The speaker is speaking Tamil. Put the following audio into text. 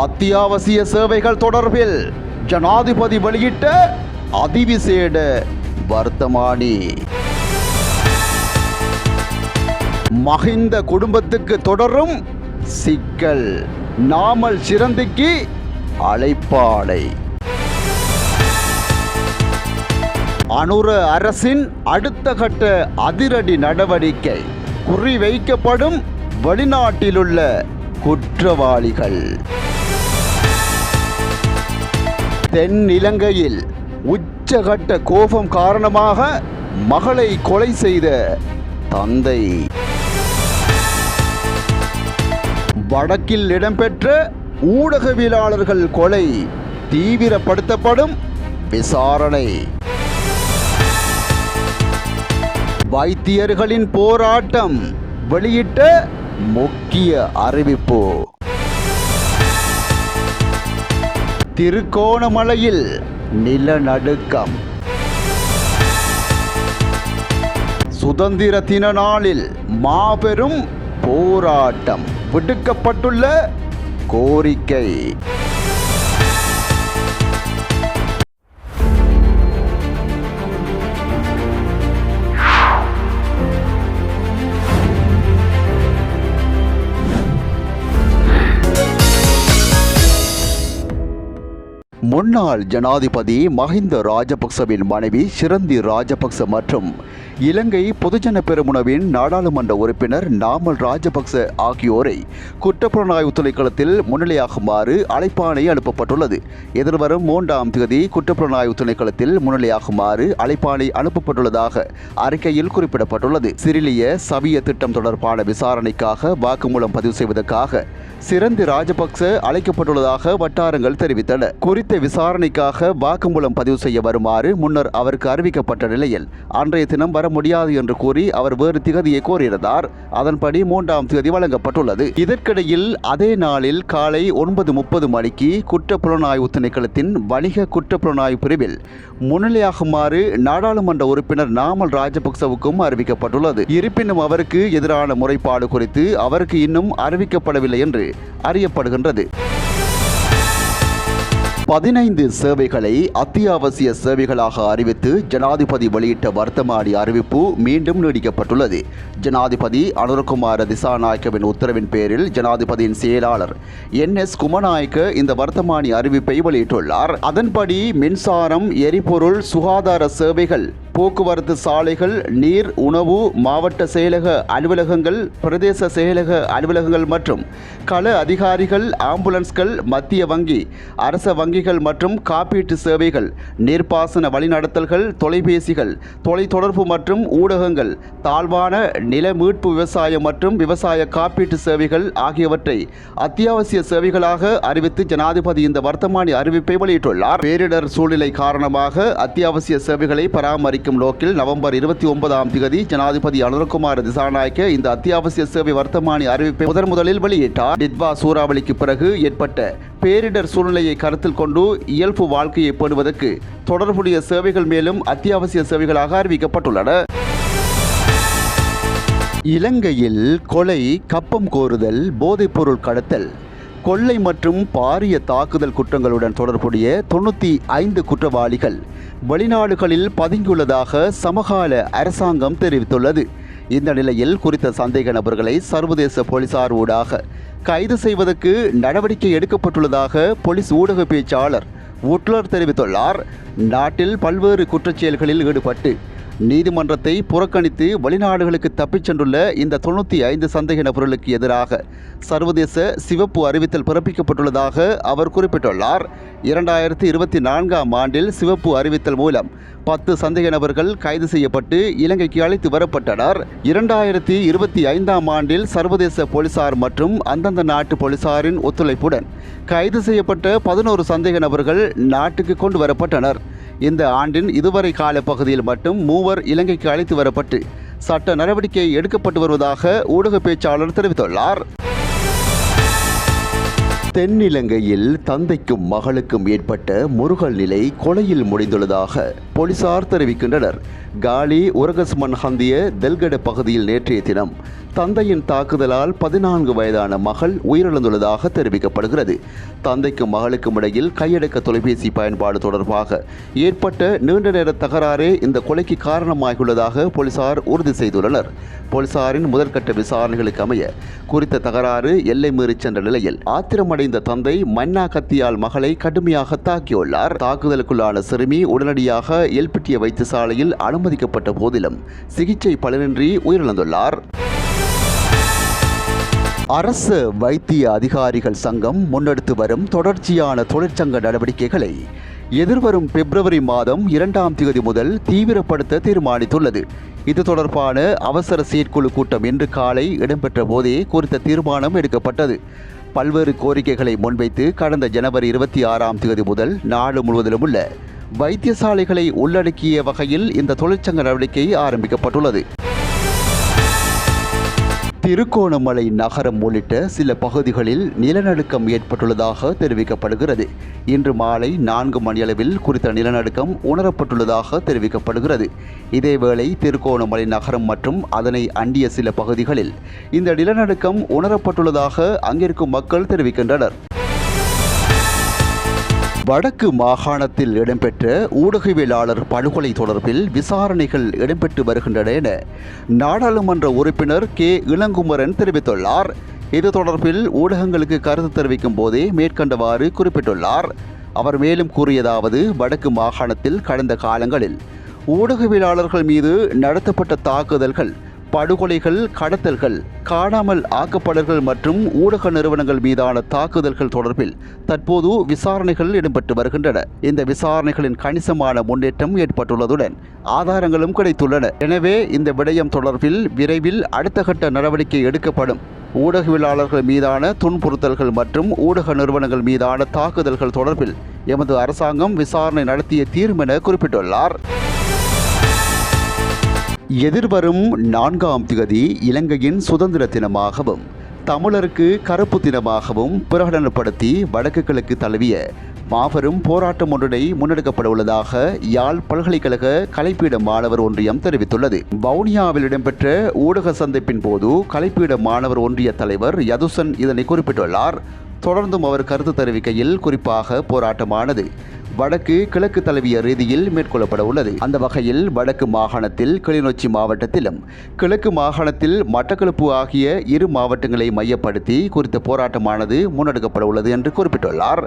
அத்தியாவசிய சேவைகள் தொடர்பில் ஜனாதிபதி வெளியிட்ட அதிவிசேட வர்த்தமானி. மஹிந்த குடும்பத்துக்கு தொடரும் சிக்கல். நாமல் சிறந்திக்கு அழைப்பாளை. அனுர அரசின் அடுத்த கட்ட அதிரடி நடவடிக்கை குறிவைக்கப்படும் வெளிநாட்டிலுள்ள குற்றவாளிகள். தென் இலங்கையில் உச்சகட்ட கோபம் காரணமாக மகளை கொலை செய்த தந்தை. வடக்கில் இடம்பெற்ற ஊடகவியலாளர்கள் கொலை தீவிரப்படுத்தப்படும் விசாரணை. வைத்தியர்களின் போராட்டம் வெளியிட்ட முக்கிய அறிவிப்பு. திருக்கோணமலையில் நிலநடுக்கம். சுதந்திர தின நாளில் மாபெரும் போராட்டம். விடுக்கப்பட்டுள்ள கோரிக்கை. முன்னாள் ஜனாதிபதி மஹிந்த ராஜபக்சவின் மனைவி சிரந்தி ராஜபக்ச மற்றும் இலங்கை பொதுஜன பெருமுனவின் நாடாளுமன்ற உறுப்பினர் நாமல் ராஜபக்ச ஆகியோரை குற்றப்புலனாய்வு திணைக்களத்தில் முன்னிலையாகுமாறு அழைப்பாணை அனுப்பப்பட்டுள்ளது. எதிர்வரும் மூன்றாம் தேதி குற்றப்புலனாய்வு திணைக்களத்தில் முன்னிலையாகுமாறு அழைப்பாணை அனுப்பப்பட்டுள்ளதாக அறிக்கையில் குறிப்பிடப்பட்டுள்ளது. சிறிலிய சவிய திட்டம் தொடர்பான விசாரணைக்காக வாக்குமூலம் பதிவு செய்வதற்காக சிரந்தி ராஜபக்ச அழைக்கப்பட்டுள்ளதாக வட்டாரங்கள் தெரிவித்தன. குறித்த விசாரணைக்காக வாக்குமூலம் பதிவு செய்ய வருமாறு முன்னர் அவருக்கு அறிவிக்கப்பட்ட நிலையில் அன்றைய தினம் வர முடியாது என்று கூறி அவர் வேறு திகதியை கோரியிருந்தார். அதன்படி மூன்றாம் திகதி வழங்கப்பட்டுள்ளது. இதற்கிடையில் அதே நாளில் காலை ஒன்பது முப்பது மணிக்கு குற்ற புலனாய்வு திணைக்களத்தின் வணிக குற்ற புலனாய்வு பிரிவில் முன்னிலையாகுமாறு நாடாளுமன்ற உறுப்பினர் நாமல் ராஜபக்சவுக்கும் அறிவிக்கப்பட்டுள்ளது. இருப்பினும் அவருக்கு எதிரான முறைப்பாடு குறித்து அவருக்கு இன்னும் அறிவிக்கப்படவில்லை என்று அறியப்படுகின்றது. பதினைந்து சேவைகளை அத்தியாவசிய சேவைகளாக அறிவித்து ஜனாதிபதி வெளியிட்ட வர்த்தமானி அறிவிப்பு மீண்டும் நீடிக்கப்பட்டுள்ளது. ஜனாதிபதி அனுரகுமார திசாநாயக்கவின் உத்தரவின் பேரில் ஜனாதிபதியின் செயலாளர் என் எஸ் குமநாயக்க இந்த வர்த்தமானி அறிவிப்பை வெளியிட்டுள்ளார். அதன்படி மின்சாரம் எரிபொருள் சுகாதார சேவைகள் போக்குவரத்து சாலைகள் நீர் உணவு மாவட்ட செயலக அலுவலகங்கள் பிரதேச செயலக அலுவலகங்கள் மற்றும் கள அதிகாரிகள் ஆம்புலன்ஸ்கள் மத்திய வங்கி அரச வங்கி வங்கிகள் மற்றும் காப்பீட்டு சேவைகள் நீர்ப்பாசன வழிநடத்தல்கள் தொலைபேசிகள் தொலைத்தொடர்பு மற்றும் ஊடகங்கள் தாழ்வான நில மீட்பு விவசாயம் மற்றும் விவசாய காப்பீட்டு சேவைகள் ஆகியவற்றை அத்தியாவசிய சேவைகளாக அறிவித்து ஜனாதிபதி இந்த வர்த்தமானி அறிவிப்பை வெளியிட்டுள்ளார். பேரிடர் சூழ்நிலை காரணமாக அத்தியாவசிய சேவைகளை பராமரிக்கும் நோக்கில் நவம்பர் இருபத்தி ஒன்பதாம் தேதி ஜனாதிபதி அனுரகுமார் திசாநாயக்க இந்த அத்தியாவசிய சேவை வர்த்தமானி அறிவிப்பை முதன் முதலில் வெளியிட்டார். டிட்வா சூறாவளிக்கு பிறகு ஏற்பட்ட பேரிடர் சூழ்நிலையை கருத்தில் கொண்டு இயல்பு வாழ்க்கையை பேணுவதற்கு தொடர்புடைய சேவைகள் மேலும் அத்தியாவசிய சேவைகளாக அறிவிக்கப்பட்டுள்ளன. இலங்கையில் கொலை கப்பம் கோருதல் போதைப்பொருள் கடத்தல் கொள்ளை மற்றும் பாரிய தாக்குதல் குற்றங்களுடன் தொடர்புடைய தொண்ணூற்றி ஐந்து குற்றவாளிகள் வெளிநாடுகளில் பதுங்கியுள்ளதாக சமகால அரசாங்கம் தெரிவித்துள்ளது. இந்த நிலையில் குறித்த சந்தேக நபர்களை சர்வதேச போலீசார் ஊடாக கைது செய்வதற்கு நடவடிக்கை எடுக்கப்பட்டுள்ளதாக போலீஸ் ஊடக பேச்சாளர் உட்லர் தெரிவித்துள்ளார். நாட்டில் பல்வேறு குற்றச்செயல்களில் ஈடுபட்டு நீதிமன்றத்தை புறக்கணித்து வெளிநாடுகளுக்கு தப்பிச் சென்றுள்ள இந்த தொண்ணூற்றி ஐந்து சந்தேக நபர்களுக்கு எதிராக சர்வதேச சிவப்பு அறிவித்தல் பிறப்பிக்கப்பட்டுள்ளதாக அவர் குறிப்பிட்டுள்ளார். இரண்டாயிரத்தி இருபத்தி நான்காம் ஆண்டில் சிவப்பு அறிவித்தல் மூலம் பத்து சந்தேக நபர்கள் கைது செய்யப்பட்டு இலங்கைக்கு அழைத்து வரப்பட்டனர். இரண்டாயிரத்தி இருபத்தி ஐந்தாம் ஆண்டில் சர்வதேச போலீசார் மற்றும் அந்தந்த நாட்டு போலீசாரின் ஒத்துழைப்புடன் கைது செய்யப்பட்ட பதினோரு சந்தேக நபர்கள் நாட்டுக்கு கொண்டு வரப்பட்டனர். இந்த ஆண்டின் இதுவரை கால பகுதியில் மட்டும் மூவர் இலங்கைக்கு அழைத்து வரப்பட்டு சட்ட நடவடிக்கை எடுக்கப்பட்டு வருவதாக ஊடக பேச்சாளர் தெரிவித்துள்ளார். தென்னிலங்கையில் தந்தைக்கும் மகளுக்கும் ஏற்பட்ட முருகல் நிலை கொலையில் முடிந்துள்ளதாக போலீசார் தெரிவிக்கின்றனர். காலி உரகஸ்மன் ஹந்திய தெல்கட பகுதியில் நேற்றைய தினம் தந்தையின் தாக்குதலால் பதினான்கு வயதான மகள் உயிரிழந்துள்ளதாக தெரிவிக்கப்படுகிறது. தந்தைக்கும் மகளுக்கும் இடையில் கையடக்க தொலைபேசி பயன்பாடு தொடர்பாக ஏற்பட்ட நீண்ட நேர தகராறே இந்த கொலைக்கு காரணமாகியுள்ளதாக போலீசார் உறுதி செய்துள்ளனர். போலீசாரின் முதற்கட்ட விசாரணைகளுக்கு அமைய குறித்த தகராறு எல்லை மீறிச் சென்ற நிலையில் ஆத்திரமடைந்த தந்தை மன்னா கத்தியால் மகளை கடுமையாக தாக்கியுள்ளார். தாக்குதலுக்குள்ளான சிறுமி உடனடியாக எல்பிட்டிய வைத்தியசாலையில் அனுமதிக்கப்பட்ட போதிலும் சிகிச்சை பலனின்றி உயிரிழந்துள்ளார். அரசு வைத்திய அதிகாரிகள் சங்கம் முன்னெடுத்து வரும் தொடர்ச்சியான தொழிற்சங்க நடவடிக்கைகளை எதிர்வரும் பிப்ரவரி மாதம் இரண்டாம் தேதி முதல் தீவிரப்படுத்த தீர்மானித்துள்ளது. இது தொடர்பான அவசர செயற்குழு கூட்டம் இன்று காலை இடம்பெற்ற போதே குறித்த தீர்மானம் எடுக்கப்பட்டது. பல்வேறு கோரிக்கைகளை முன்வைத்து கடந்த ஜனவரி இருபத்தி ஆறாம் தேதி முதல் நாடு முழுவதிலும் உள்ள வைத்தியசாலைகளை உள்ளடக்கிய வகையில் இந்த தொழிற்சங்க நடவடிக்கை ஆரம்பிக்கப்பட்டுள்ளது. திருகோணமலை நகரம் உள்ளிட்ட சில பகுதிகளில் நிலநடுக்கம் ஏற்பட்டுள்ளதாக தெரிவிக்கப்படுகிறது. இன்று மாலை நான்கு மணியளவில் குறித்த நிலநடுக்கம் உணரப்பட்டுள்ளதாக தெரிவிக்கப்படுகிறது. இதேவேளை திருகோணமலை நகரம் மற்றும் அதனை அண்டிய சில பகுதிகளில் இந்த நிலநடுக்கம் உணரப்பட்டுள்ளதாக அங்கிருக்கும் மக்கள் தெரிவிக்கின்றனர். வடக்கு மாகாணத்தில் இடம்பெற்ற ஊடகவியலாளர் படுகொலை தொடர்பில் விசாரணைகள் இடம்பெற்று வருகின்றன என நாடாளுமன்ற உறுப்பினர் கே. இளங்குமரன் தெரிவித்துள்ளார். இது தொடர்பில் ஊடகங்களுக்கு கருத்து தெரிவிக்கும் போதே மேற்கண்டவாறு குறிப்பிட்டுள்ளார். அவர் மேலும் கூறியதாவது வடக்கு மாகாணத்தில் கடந்த காலங்களில் ஊடகவியலாளர்கள் மீது நடத்தப்பட்ட தாக்குதல்கள் படுகொலைகள் கடத்தல்கள் காணாமல் ஆக்கப்படல்கள் மற்றும் ஊடக நிறுவனங்கள் மீதான தாக்குதல்கள் தொடர்பில் தற்போது விசாரணைகள் இடம்பெற்று வருகின்றன. இந்த விசாரணைகளின் கணிசமான முன்னேற்றம் ஏற்பட்டுள்ளதுடன் ஆதாரங்களும் கிடைத்துள்ளன. எனவே இந்த விடயம் தொடர்பில் விரைவில் அடுத்த கட்ட நடவடிக்கை எடுக்கப்படும். ஊடகவியலாளர்கள் மீதான துன்புறுத்தல்கள் மற்றும் ஊடக நிறுவனங்கள் மீதான தாக்குதல்கள் தொடர்பில் எமது அரசாங்கம் விசாரணை நடத்திய தீர்மென குறிப்பிட்டுள்ளார். எதிர்வரும் நான்காம் திகதி இலங்கையின் சுதந்திர தினமாகவும் தமிழருக்கு கருப்பு தினமாகவும் பிரகடனப்படுத்தி வடக்கு கிழக்கு தழுவிய மாபெரும் போராட்டம் ஒன்றினை முன்னெடுக்கப்பட உள்ளதாக யாழ் பல்கலைக்கழக கலைப்பீட மாணவர் ஒன்றியம் தெரிவித்துள்ளது. வவுனியாவில் இடம்பெற்ற ஊடக சந்திப்பின் போது கலைப்பீட மாணவர் ஒன்றிய தலைவர் யதுசன் இதனை குறிப்பிட்டுள்ளார். தொடர்ந்தும் அவர் கருத்து தெரிவிக்கையில் குறிப்பாக போராட்டமானது. வடக்கு கிழக்கு தழுவிய ரீதியில் மேற்கொள்ளப்பட உள்ளது. அந்த வகையில் வடக்கு மாகாணத்தில் கிளிநொச்சி மாவட்டத்திலும் கிழக்கு மாகாணத்தில் மட்டக்களப்பு ஆகிய இரு மாவட்டங்களை மையப்படுத்தி குறித்த போராட்டமானது முன்னெடுக்கப்பட உள்ளது என்று குறிப்பிட்டுள்ளார்.